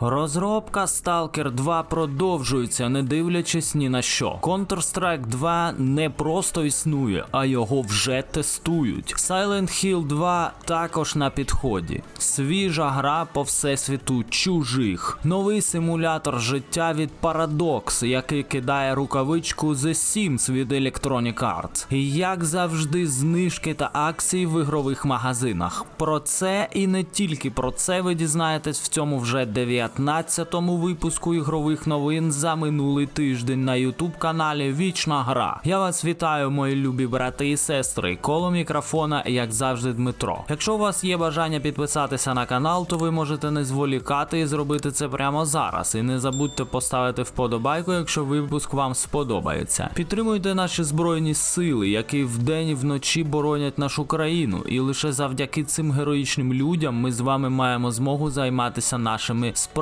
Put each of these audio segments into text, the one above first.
Розробка Stalker 2 продовжується, не дивлячись ні на що. Counter-Strike 2 не просто існує, а його вже тестують. Silent Hill 2 також на підході. Свіжа гра по всесвіту чужих. Новий симулятор життя від Paradox, який кидає рукавичку The Sims від Electronic Arts. І як завжди, знижки та акції в ігрових магазинах. Про це і не тільки про це ви дізнаєтесь в цьому вже 19-му випуску ігрових новин за минулий тиждень на YouTube каналі Вічна Гра. Я вас вітаю, мої любі брати і сестри. Коло мікрофона, як завжди, Дмитро. Якщо у вас є бажання підписатися на канал, то ви можете не зволікати і зробити це прямо зараз. І не забудьте поставити вподобайку, якщо випуск вам сподобається. Підтримуйте наші збройні сили, які вдень і вночі боронять нашу країну. І лише завдяки цим героїчним людям ми з вами маємо змогу займатися нашими справами.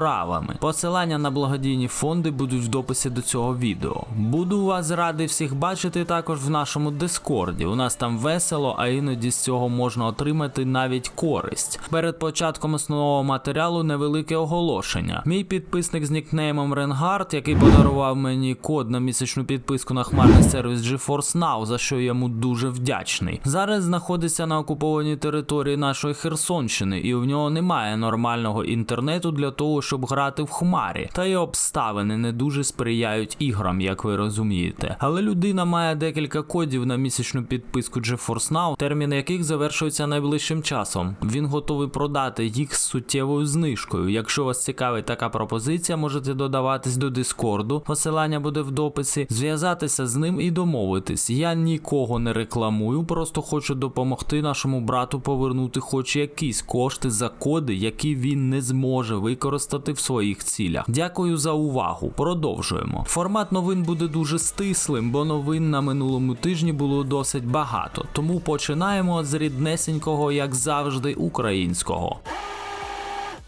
Посилання на благодійні фонди будуть в дописі до цього відео. Буду вас радий всіх бачити також в нашому дискорді. У нас там весело, а іноді з цього можна отримати навіть користь. Перед початком основного матеріалу невелике оголошення. Мій підписник з нікнеймом Ренгард, який подарував мені код на місячну підписку на хмарний сервіс GeForce Now, за що йому дуже вдячний. Зараз знаходиться на окупованій території нашої Херсонщини, і в нього немає нормального інтернету для того, щоб грати в хмарі. Та й обставини не дуже сприяють іграм, як ви розумієте. Але людина має декілька кодів на місячну підписку GeForce Now, термін яких завершується найближчим часом. Він готовий продати їх з суттєвою знижкою. Якщо вас цікавить така пропозиція, можете додаватись до Дискорду. Посилання буде в дописі, зв'язатися з ним і домовитись. Я нікого не рекламую, просто хочу допомогти нашому брату повернути хоч якісь кошти за коди, які він не зможе використати в своїх цілях. Дякую за увагу. Продовжуємо. Формат новин буде дуже стислим, бо новин на минулому тижні було досить багато. Тому починаємо з ріднесенького, як завжди, українського.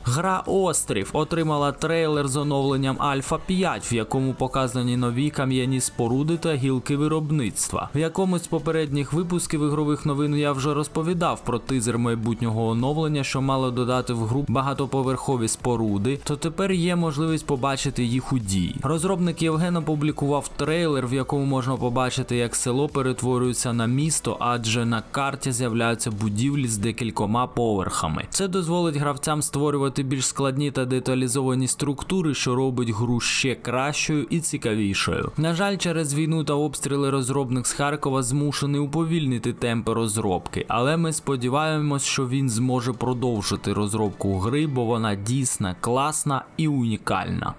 Гра Острів отримала трейлер з оновленням Альфа 5, в якому показані нові кам'яні споруди та гілки виробництва. В якомусь з попередніх випусків ігрових новин я вже розповідав про тизер майбутнього оновлення, що мало додати в гру багатоповерхові споруди, то тепер є можливість побачити їх у дії. Розробник Євген опублікував трейлер, в якому можна побачити, як село перетворюється на місто, адже на карті з'являються будівлі з декількома поверхами. Це дозволить гравцям створювати більш складні та деталізовані структури, що робить гру ще кращою і цікавішою. На жаль, через війну та обстріли розробник з Харкова змушений уповільнити темпи розробки, але ми сподіваємось, що він зможе продовжити розробку гри, бо вона дійсно класна і унікальна.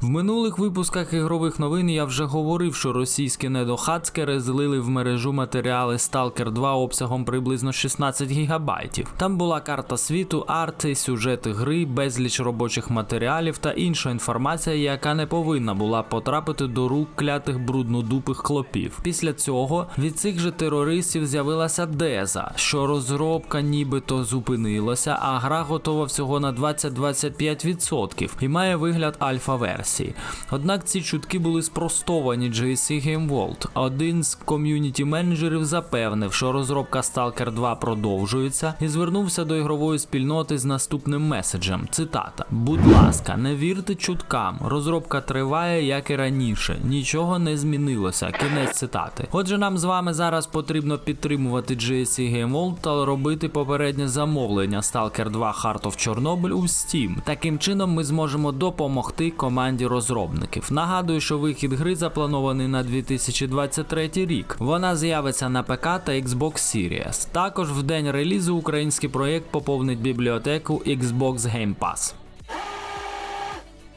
В минулих випусках ігрових новин я вже говорив, що російські недохацкери злили в мережу матеріали Stalker 2 обсягом приблизно 16 гігабайтів. Там була карта світу, арти, сюжети гри, безліч робочих матеріалів та інша інформація, яка не повинна була потрапити до рук клятих бруднодупих клопів. Після цього від цих же терористів з'явилася Деза, що розробка нібито зупинилася, а гра готова всього на 20-25% і має вигляд альфа-версії. Однак ці чутки були спростовані GSC Game World. Один з ком'юніті менеджерів запевнив, що розробка Stalker 2 продовжується, і звернувся до ігрової спільноти з наступним меседжем. Цитата: Будь ласка, не вірте чуткам. Розробка триває, як і раніше. Нічого не змінилося. Кінець цитати. Отже, нам з вами зараз потрібно підтримувати GSC Game World та робити попереднє замовлення Stalker 2 Heart of Chernobyl у Steam. Таким чином ми зможемо допомогти команді розробників. Нагадую, що вихід гри запланований на 2023 рік. Вона з'явиться на ПК та Xbox Series. Також в день релізу український проєкт поповнить бібліотеку Xbox Game Pass.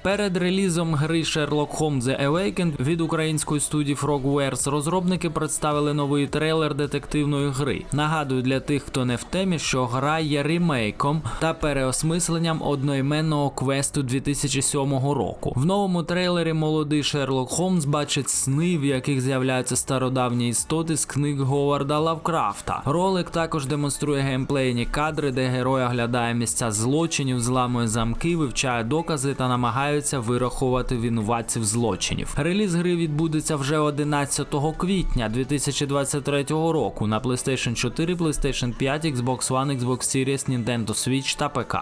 Перед релізом гри Sherlock Holmes The Awakened від української студії Frogwares розробники представили новий трейлер детективної гри. Нагадую для тих, хто не в темі, що гра є ремейком та переосмисленням одноіменного квесту 2007 року. В новому трейлері молодий Шерлок Холмс бачить сни, в яких з'являються стародавні істоти з книг Говарда Лавкрафта. Ролик також демонструє геймплейні кадри, де герой оглядає місця злочинів, зламує замки, вивчає докази та намагається вирахувати винуватців злочинів. Реліз гри відбудеться вже 11 квітня 2023 року на PlayStation 4, PlayStation 5, Xbox One, Xbox Series, Nintendo Switch та ПК.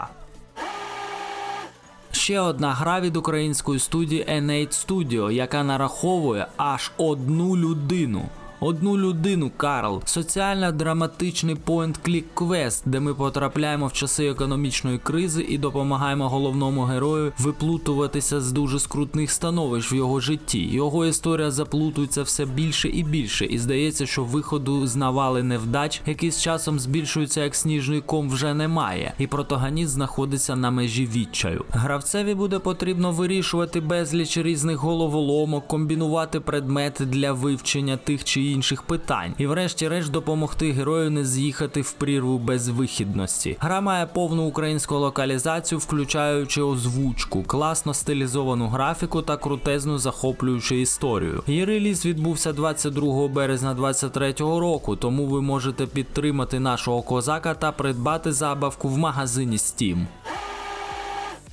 Ще одна гра від української студії N8 Studio, яка нараховує аж одну людину. Одну людину, Карл, соціально-драматичний point-click квест, де ми потрапляємо в часи економічної кризи і допомагаємо головному герою виплутуватися з дуже скрутних становищ в його житті. Його історія заплутується все більше і більше, і здається, що виходу з навали невдач, який з часом збільшується як сніжний ком, вже немає, і протагоніст знаходиться на межі відчаю. Гравцеві буде потрібно вирішувати безліч різних головоломок, комбінувати предмети для вивчення тих чи інших питань, і врешті-решт допомогти герою не з'їхати в прірву безвихідності. Гра має повну українську локалізацію, включаючи озвучку, класно стилізовану графіку та крутезну захоплюючу історію. Її реліз відбувся 22 березня 2023 року, тому ви можете підтримати нашого козака та придбати забавку в магазині Steam.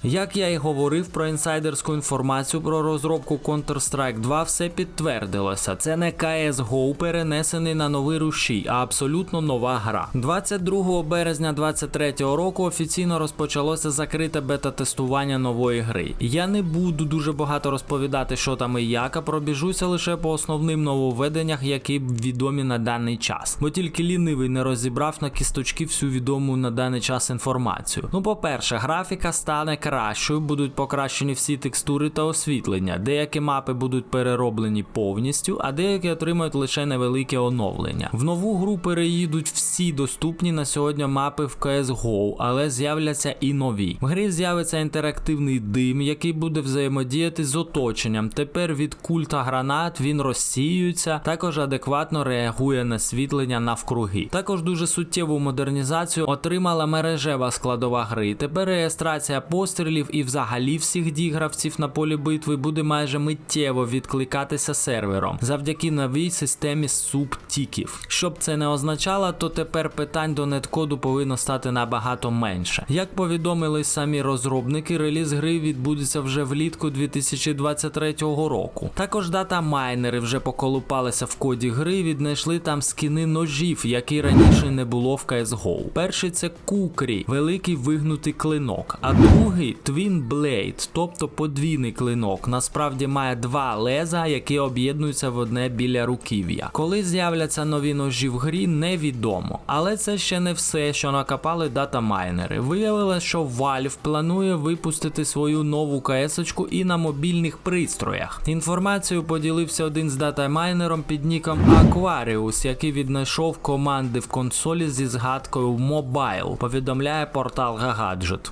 Як я і говорив про інсайдерську інформацію про розробку Counter-Strike 2, все підтвердилося. Це не CSGO, перенесений на новий рушій, а абсолютно нова гра. 22 березня 2023 року офіційно розпочалося закрите бета-тестування нової гри. Я не буду дуже багато розповідати, що там і як, а пробіжуся лише по основним нововведеннях, які відомі на даний час. Бо тільки лінивий не розібрав на кісточки всю відому на даний час інформацію. Ну, по-перше, графіка стане кращою, будуть покращені всі текстури та освітлення. Деякі мапи будуть перероблені повністю, а деякі отримають лише невелике оновлення. В нову гру переїдуть всі доступні на сьогодні мапи в CSGO, але з'являться і нові. В грі з'явиться інтерактивний дим, який буде взаємодіяти з оточенням. Тепер від куль та гранат він розсіюється, також адекватно реагує на світлення навкруги. Також дуже суттєву модернізацію отримала мережева складова гри. Тепер реєстрація пострілів і взагалі всіх дій гравців на полі битви буде майже миттєво відкликатися сервером завдяки новій системі субтіків. Щоб це не означало, то тепер питань до неткоду повинно стати набагато менше. Як повідомили самі розробники, реліз гри відбудеться вже влітку 2023 року. Також дата майнери вже поколупалися в коді гри, і віднайшли там скіни ножів, які раніше не було в CSGO. Перший це Кукрі, великий вигнутий клинок, а другий Twin Blade, тобто подвійний клинок. Насправді має два леза, які об'єднуються в одне біля руків'я. Коли з'являться нові ножі в грі, невідомо. Але це ще не все, що накопали датамайнери. Виявилось, що Valve планує випустити свою нову КС-очку і на мобільних пристроях. Інформацією поділився один з датамайнером під ніком Aquarius, який віднайшов команди в консолі зі згадкою Mobile, повідомляє портал Gagadget.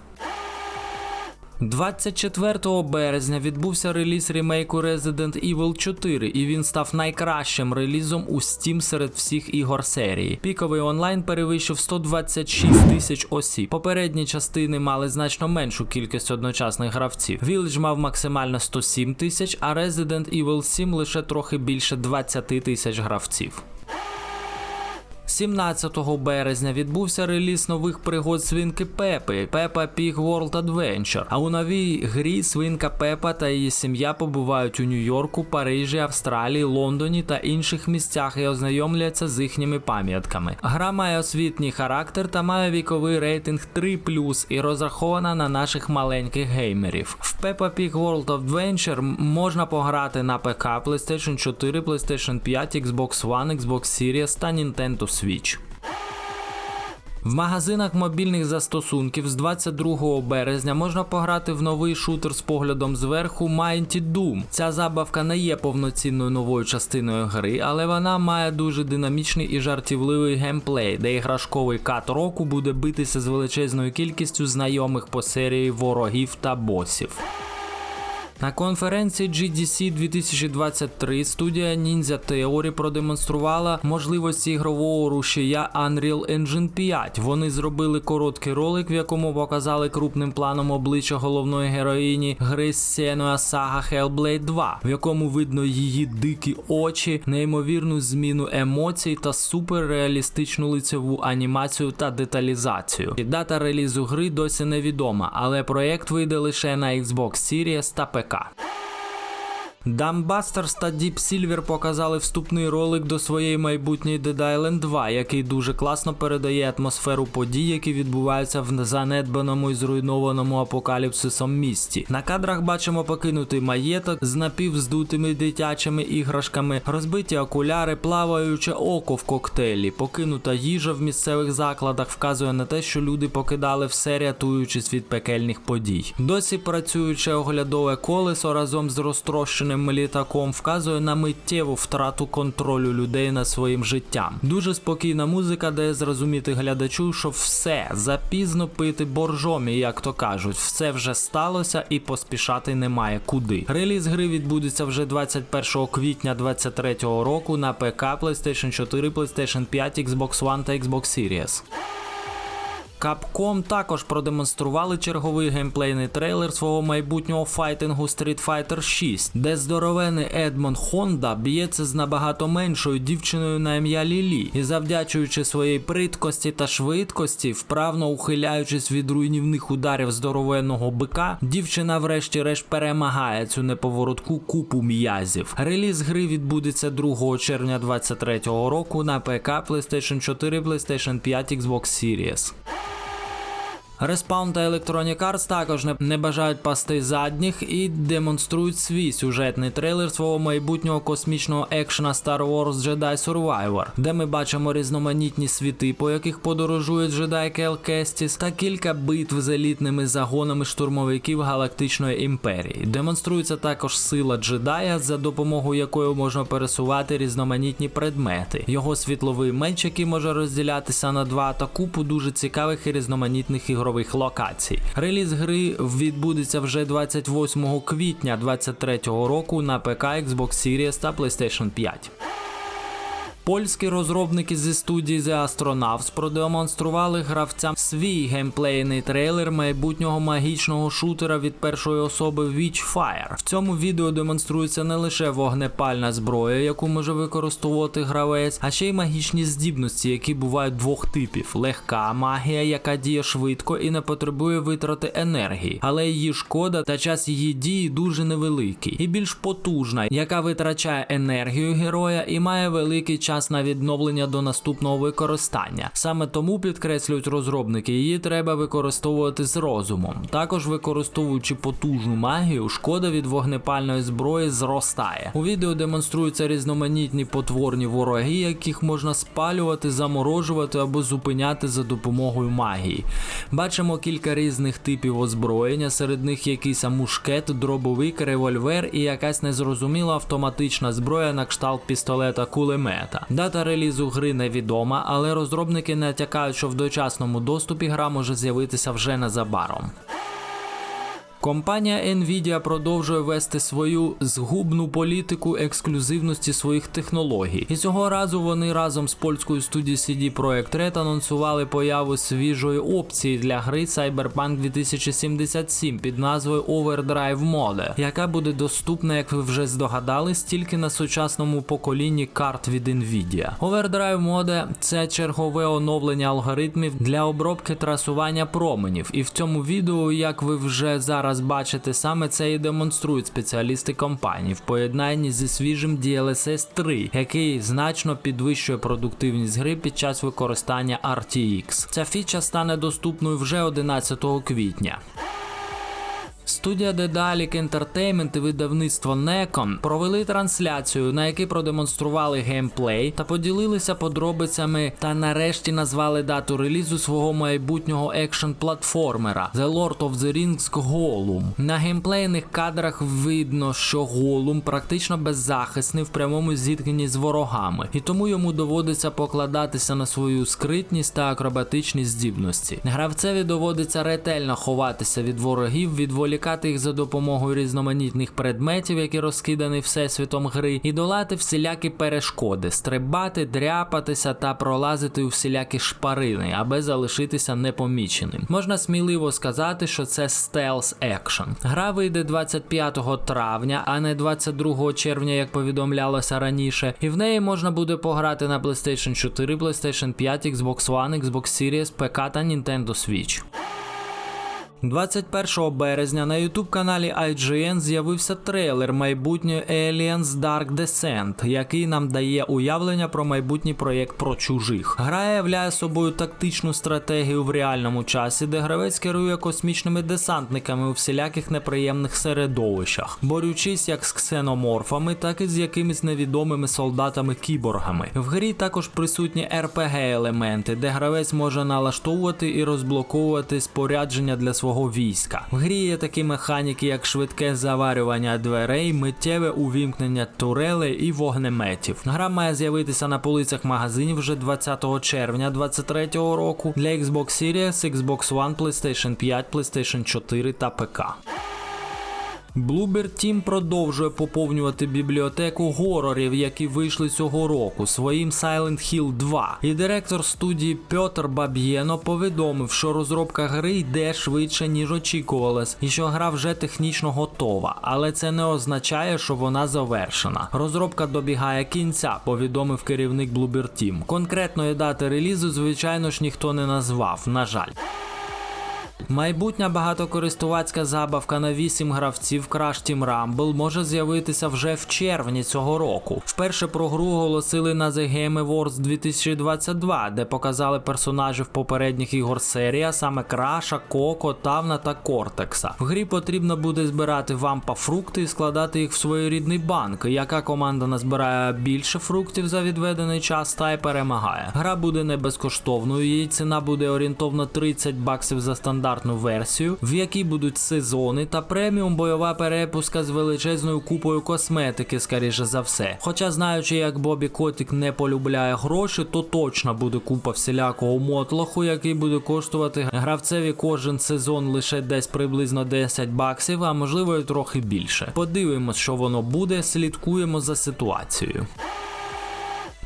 24 березня відбувся реліз ремейку Resident Evil 4, і він став найкращим релізом у Steam серед всіх ігор серії. Піковий онлайн перевищив 126 тисяч осіб. Попередні частини мали значно меншу кількість одночасних гравців. Village мав максимально 107 тисяч, а Resident Evil 7 лише трохи більше 20 тисяч гравців. 17 березня відбувся реліз нових пригод свинки Пепи Peppa Pig World Adventure. А у новій грі свинка Пепа та її сім'я побувають у Нью-Йорку, Парижі, Австралії, Лондоні та інших місцях і ознайомляться з їхніми пам'ятками. Гра має освітній характер та має віковий рейтинг 3 і розрахована на наших маленьких геймерів. В Peppa Pig World Adventure можна пограти на ПК, PlayStation 4, PlayStation 5, Xbox One, Xbox Series та Nintendo Switch. В магазинах мобільних застосунків з 22 березня можна пограти в новий шутер з поглядом зверху Mighty Doom. Ця забавка не є повноцінною новою частиною гри, але вона має дуже динамічний і жартівливий геймплей, де іграшковий кат року буде битися з величезною кількістю знайомих по серії ворогів та босів. На конференції GDC 2023 студія Ninja Theory продемонструвала можливості ігрового рушія Unreal Engine 5. Вони зробили короткий ролик, в якому показали крупним планом обличчя головної героїні гри Senua Saga Hellblade 2, в якому видно її дикі очі, неймовірну зміну емоцій та суперреалістичну лицеву анімацію та деталізацію. Дата релізу гри досі невідома, але проект вийде лише на Xbox Series та ПК. cá. Dumbusters та Deep Silver показали вступний ролик до своєї майбутньої Dead Island 2, який дуже класно передає атмосферу подій, які відбуваються в занедбаному і зруйнованому апокаліпсисом місті. На кадрах бачимо покинутий маєток з напівздутими дитячими іграшками, розбиті окуляри, плаваюче око в коктейлі, покинута їжа в місцевих закладах вказує на те, що люди покидали все, рятуючись від пекельних подій. Досі працююче оглядове колесо разом з розтрощеним літаком вказує на миттєву втрату контролю людей над своїм життям. Дуже спокійна музика дає зрозуміти глядачу, що все запізно пити боржомі, як то кажуть, все вже сталося і поспішати немає куди. Реліз гри відбудеться вже 21 квітня 2023 року на ПК, PlayStation 4, PlayStation 5, Xbox One та Xbox Series. Capcom також продемонстрували черговий геймплейний трейлер свого майбутнього файтингу Street Fighter 6, де здоровений Едмон Хонда б'ється з набагато меншою дівчиною на ім'я Лілі, і завдячуючи своїй приткості та швидкості, вправно ухиляючись від руйнівних ударів здоровенного бика, дівчина врешті-решт перемагає цю неповоротку купу м'язів. Реліз гри відбудеться 2 червня 2023 року на ПК, PlayStation 4, PlayStation 5, Xbox Series. Respawn та Electronic Arts також не, бажають пасти задніх і демонструють свій сюжетний трейлер свого майбутнього космічного екшена Star Wars Jedi Survivor, де ми бачимо різноманітні світи, по яких подорожує джедай Кел Кестіс, та кілька битв з елітними загонами штурмовиків Галактичної імперії. Демонструється також сила джедая, за допомогою якої можна пересувати різноманітні предмети. Його світловий меч, який може розділятися на два, та купу дуже цікавих і різноманітних ігрових локацій. Реліз гри відбудеться вже 28 квітня 2023 року на ПК, Xbox Series та PlayStation 5. Польські розробники зі студії The Astronauts продемонстрували гравцям свій геймплейний трейлер майбутнього магічного шутера від першої особи Witchfire. В цьому відео демонструється не лише вогнепальна зброя, яку може використовувати гравець, а ще й магічні здібності, які бувають двох типів: легка магія, яка діє швидко і не потребує витрати енергії, але її шкода та час її дії дуже невеликий, і більш потужна, яка витрачає енергію героя і має великий час на відновлення до наступного використання. Саме тому підкреслюють розробники, її треба використовувати з розумом. Також використовуючи потужну магію, шкода від вогнепальної зброї зростає. У відео демонструються різноманітні потворні вороги, яких можна спалювати, заморожувати або зупиняти за допомогою магії. Бачимо кілька різних типів озброєння, серед них якийсь мушкет, дробовик, револьвер і якась незрозуміла автоматична зброя на кшталт пістолета кулемета. Дата релізу гри невідома, але розробники натякають, що в дочасному доступі гра може з'явитися вже незабаром. Компанія Nvidia продовжує вести свою згубну політику ексклюзивності своїх технологій. І цього разу вони разом з польською студією CD Projekt Red анонсували появу свіжої опції для гри Cyberpunk 2077 під назвою Overdrive Mode, яка буде доступна, як ви вже здогадались, тільки на сучасному поколінні карт від Nvidia. Overdrive Mode – це чергове оновлення алгоритмів для обробки трасування променів. І в цьому відео, як ви вже зараз бачите, саме це і демонструють спеціалісти компанії в поєднанні зі свіжим DLSS 3, який значно підвищує продуктивність гри під час використання RTX. Ця фіча стане доступною вже 11 квітня. Студія Dedalic Entertainment і видавництво Necon провели трансляцію, на якій продемонстрували геймплей та поділилися подробицями та нарешті назвали дату релізу свого майбутнього екшн платформера The Lord of the Rings Gollum. На геймплейних кадрах видно, що Голум практично беззахисний в прямому зіткненні з ворогами, і тому йому доводиться покладатися на свою скритність та акробатичні здібності. Гравцеві доводиться ретельно ховатися від ворогів, відволікати їх за допомогою різноманітних предметів, які розкидані всесвітом гри, і долати всілякі перешкоди, стрибати, дряпатися та пролазити у всілякі шпарини, аби залишитися непоміченим. Можна сміливо сказати, що це стелс екшн. Гра вийде 25 травня, а не 22 червня, як повідомлялося раніше, і в неї можна буде пограти на PlayStation 4, PlayStation 5, Xbox One, Xbox Series, ПК та Nintendo Switch. 21 березня на youtube каналі IGN з'явився трейлер майбутньої Aliens Dark Descent, який нам дає уявлення про майбутній проєкт про чужих. Гра являє собою тактичну стратегію в реальному часі, де гравець керує космічними десантниками у всіляких неприємних середовищах, борючись як з ксеноморфами, так і з якимись невідомими солдатами-кіборгами. В грі також присутні rpg елементи, де гравець може налаштовувати і розблоковувати спорядження для свого війська. В грі є такі механіки, як швидке заварювання дверей, миттєве увімкнення турелей і вогнеметів. Гра має з'явитися на полицях магазинів вже 20 червня 2023 року для Xbox Series, Xbox One, PlayStation 5, PlayStation 4 та ПК. Bloober Team продовжує поповнювати бібліотеку горорів, які вийшли цього року, своїм Silent Hill 2. І директор студії Пьотр Баб'єно повідомив, що розробка гри йде швидше, ніж очікувалось, і що гра вже технічно готова, але це не означає, що вона завершена. Розробка добігає кінця, повідомив керівник Bloober Team. Конкретної дати релізу, звичайно ж, ніхто не назвав, на жаль. Майбутня багатокористувацька забавка на 8 гравців Crash Team Rumble може з'явитися вже в червні цього року. Вперше про гру оголосили на The Game Awards 2022, де показали персонажів попередніх ігор серії, а саме Краша, Коко, Тавна та Кортекса. В грі потрібно буде збирати вампа фрукти і складати їх в своєрідний банк. Яка команда назбирає більше фруктів за відведений час, та й перемагає. Гра буде не безкоштовною, її ціна буде орієнтовно 30 баксів за стандартну версію, в якій будуть сезони та преміум бойова перепуска з величезною купою косметики, скоріше за все. Хоча, знаючи, як Бобі Котик не полюбляє гроші, то точно буде купа всілякого мотлоху, який буде коштувати гравцеві кожен сезон лише десь приблизно 10 баксів, а можливо і трохи більше. Подивимось, що воно буде, слідкуємо за ситуацією.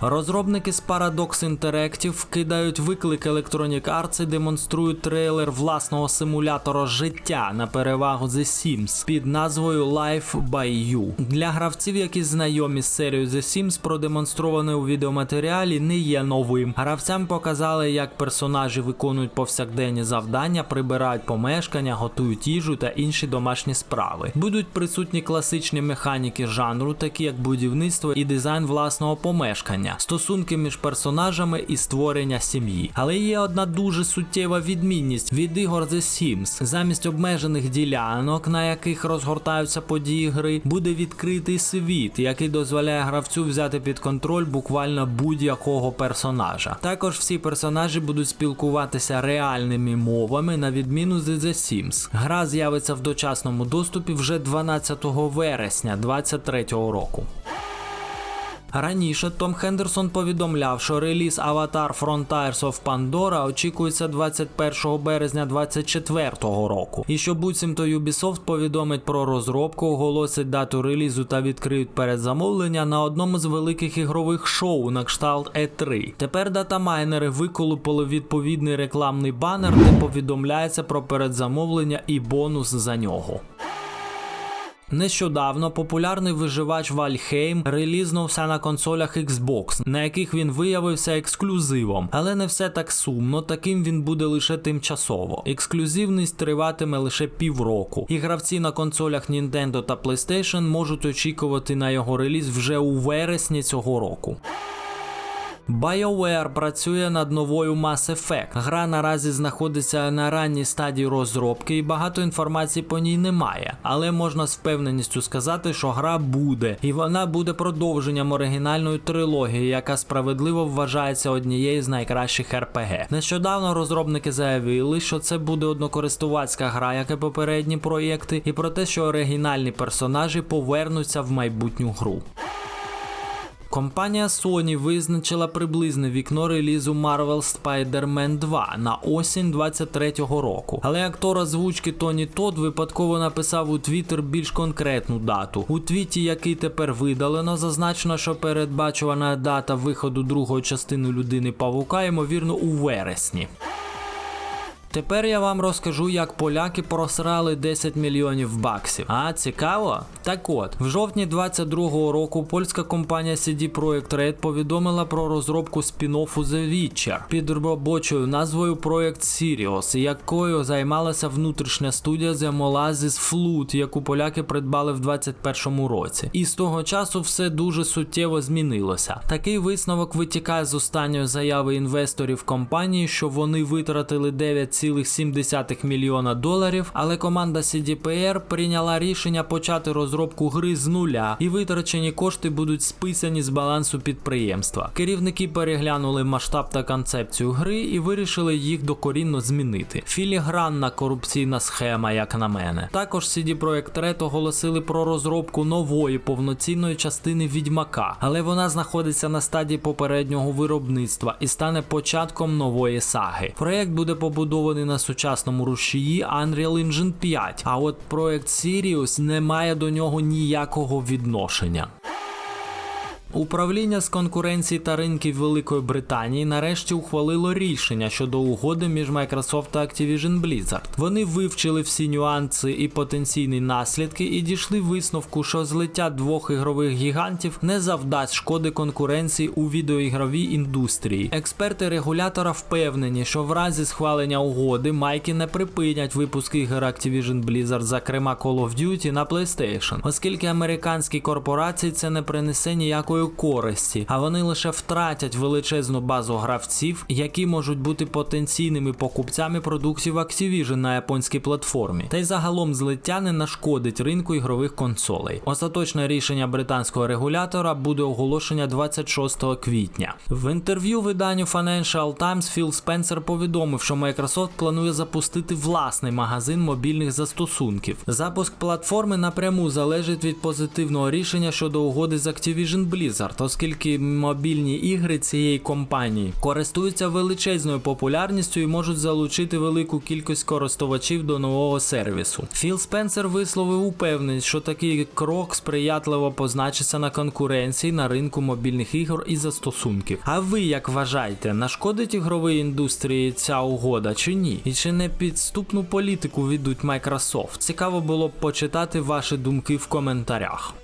Розробники з Paradox Interactive кидають виклик Electronic Arts і демонструють трейлер власного симулятора життя на перевагу The Sims під назвою Life by You. Для гравців, які знайомі з серією The Sims, продемонстроване у відеоматеріалі не є новим. Гравцям показали, як персонажі виконують повсякденні завдання, прибирають помешкання, готують їжу та інші домашні справи. Будуть присутні класичні механіки жанру, такі як будівництво і дизайн власного помешкання стосунки між персонажами і створення сім'ї. Але є одна дуже суттєва відмінність від ігор The Sims. Замість обмежених ділянок, на яких розгортаються події гри, буде відкритий світ, який дозволяє гравцю взяти під контроль буквально будь-якого персонажа. Також всі персонажі будуть спілкуватися реальними мовами, на відміну з The Sims. Гра з'явиться в дочасному доступі вже 12 вересня 2023 року. Раніше Том Хендерсон повідомляв, що реліз Avatar Frontiers of Pandora очікується 21 березня 2024 року. І що буцімто Ubisoft повідомить про розробку, оголосить дату релізу та відкриють передзамовлення на одному з великих ігрових шоу на кшталт E3. Тепер датамайнери виколупили відповідний рекламний банер, де повідомляється про передзамовлення і бонус за нього. Нещодавно популярний виживач Вальхейм релізнувся на консолях Xbox, на яких він виявився ексклюзивом. Але не все так сумно, таким він буде лише тимчасово. Ексклюзивність триватиме лише півроку, і гравці на консолях Nintendo та PlayStation можуть очікувати на його реліз вже у вересні цього року. BioWare працює над новою Mass Effect. Гра наразі знаходиться на ранній стадії розробки і багато інформації по ній немає. Але можна з впевненістю сказати, що гра буде, і вона буде продовженням оригінальної трилогії, яка справедливо вважається однією з найкращих RPG. Нещодавно розробники заявили, що це буде однокористувацька гра, як і попередні проєкти, і про те, що оригінальні персонажі повернуться в майбутню гру. Компанія Sony визначила приблизне вікно релізу Marvel Spider-Man 2 на осінь 23-го року. Але актор озвучки Тоні Тодд випадково написав у Твіттер більш конкретну дату. У твіті, який тепер видалено, зазначено, що передбачувана дата виходу другої частини людини Павука, ймовірно, у вересні. Тепер я вам розкажу, як поляки просрали 10 мільйонів баксів. А цікаво? Так от, в жовтні 22-го року польська компанія CD Projekt Red повідомила про розробку спін-оффу The Witcher під робочою назвою Project Sirius, якою займалася внутрішня студія The Molazes Flute, яку поляки придбали в 21-му році. І з того часу все дуже суттєво змінилося. Такий висновок витікає з останньої заяви інвесторів компанії, що вони витратили 9,7 мільйона доларів, але команда CDPR прийняла рішення почати розробку гри з нуля, і витрачені кошти будуть списані з балансу підприємства. Керівники переглянули масштаб та концепцію гри і вирішили їх докорінно змінити. Філігранна корупційна схема, як на мене. Також CD Projekt Red оголосили про розробку нової повноцінної частини відьмака, але вона знаходиться на стадії попереднього виробництва і стане початком нової саги. Проект буде побудований на сучасному рушії Unreal Engine 5, а от проект Sirius не має до нього ніякого відношення. Управління з конкуренції та ринків Великої Британії нарешті ухвалило рішення щодо угоди між Microsoft та Activision Blizzard. Вони вивчили всі нюанси і потенційні наслідки і дійшли висновку, що злиття двох ігрових гігантів не завдасть шкоди конкуренції у відеоігровій індустрії. Експерти регулятора впевнені, що в разі схвалення угоди майки не припинять випуск ігор Activision Blizzard, зокрема Call of Duty на PlayStation, оскільки американські корпорації це не принесе ніякої користі, а вони лише втратять величезну базу гравців, які можуть бути потенційними покупцями продуктів Activision на японській платформі. Та й загалом злиття не нашкодить ринку ігрових консолей. Остаточне рішення британського регулятора буде оголошення 26 квітня. В інтерв'ю виданню Financial Times Філ Спенсер повідомив, що Microsoft планує запустити власний магазин мобільних застосунків. Запуск платформи напряму залежить від позитивного рішення щодо угоди з Activision Blizzard, оскільки мобільні ігри цієї компанії користуються величезною популярністю і можуть залучити велику кількість користувачів до нового сервісу. Філ Спенсер висловив упевненість, що такий крок сприятливо позначиться на конкуренції на ринку мобільних ігор і застосунків. А ви як вважаєте, нашкодить ігровій індустрії ця угода чи ні? І чи не підступну політику ведуть Microsoft? Цікаво було б почитати ваші думки в коментарях.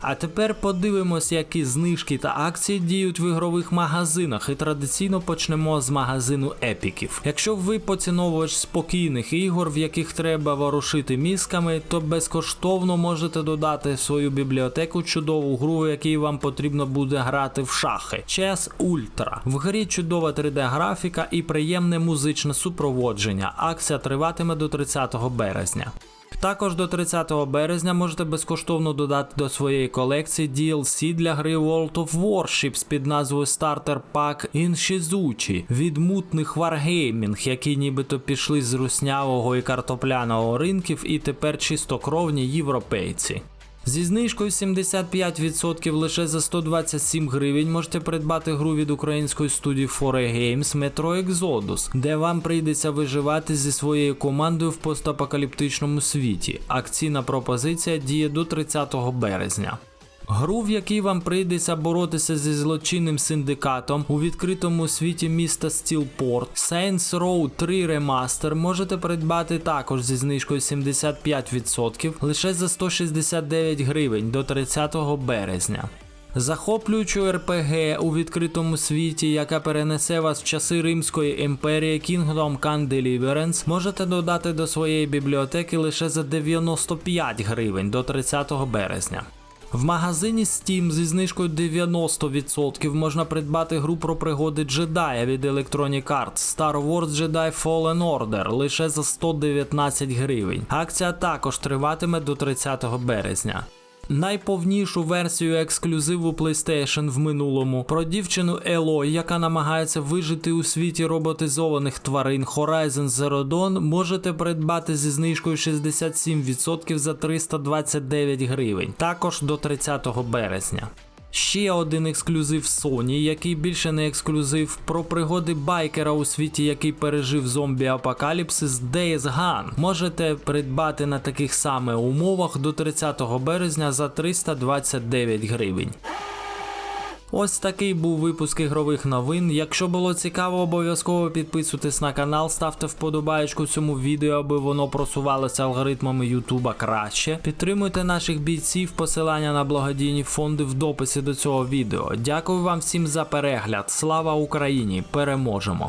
А тепер подивимось, які знижки та акції діють в ігрових магазинах, і традиційно почнемо з магазину епіків. Якщо ви поціновувач спокійних ігор, в яких треба ворушити мізками, то безкоштовно можете додати в свою бібліотеку чудову гру, в якій вам потрібно буде грати в шахи. Chess Ultra. В грі чудова 3D графіка і приємне музичне супроводження. Акція триватиме до 30 березня. Також до 30 березня можете безкоштовно додати до своєї колекції DLC для гри World of Warships під назвою Starter Pack Іншізучі від мутних Wargaming, які нібито пішли з руснявого і картопляного ринків і тепер чистокровні європейці. Зі знижкою 75% лише за 127 гривень можете придбати гру від української студії 4A Games Metro Exodus, де вам прийдеться виживати зі своєю командою в постапокаліптичному світі. Акційна пропозиція діє до 30 березня. Гру, в якій вам прийдеться боротися зі злочинним синдикатом у відкритому світі міста Стілпорт, Saints Row 3 Remaster можете придбати також зі знижкою 75% лише за 169 гривень до 30 березня. Захоплюючу РПГ у відкритому світі, яка перенесе вас в часи Римської імперії Kingdom Come Deliverance, можете додати до своєї бібліотеки лише за 95 гривень до 30 березня. В магазині Steam зі знижкою 90% можна придбати гру про пригоди джедая від Electronic Arts Star Wars Jedi Fallen Order лише за 119 гривень. Акція також триватиме до 30 березня. Найповнішу версію ексклюзиву PlayStation в минулому про дівчину Елой, яка намагається вижити у світі роботизованих тварин Horizon Zero Dawn, можете придбати зі знижкою 67% за 329 гривень, також до 30 березня. Ще один ексклюзив Sony, який більше не ексклюзив, про пригоди байкера у світі, який пережив зомбі апокаліпсис Days Gone. Можете придбати на таких саме умовах до 30 березня за 329 гривень. Ось такий був випуск ігрових новин. Якщо було цікаво, обов'язково підписуйтесь на канал, ставте вподобаєчку цьому відео, аби воно просувалося алгоритмами Ютуба краще. Підтримуйте наших бійців, посилання на благодійні фонди в дописі до цього відео. Дякую вам всім за перегляд. Слава Україні! Переможемо!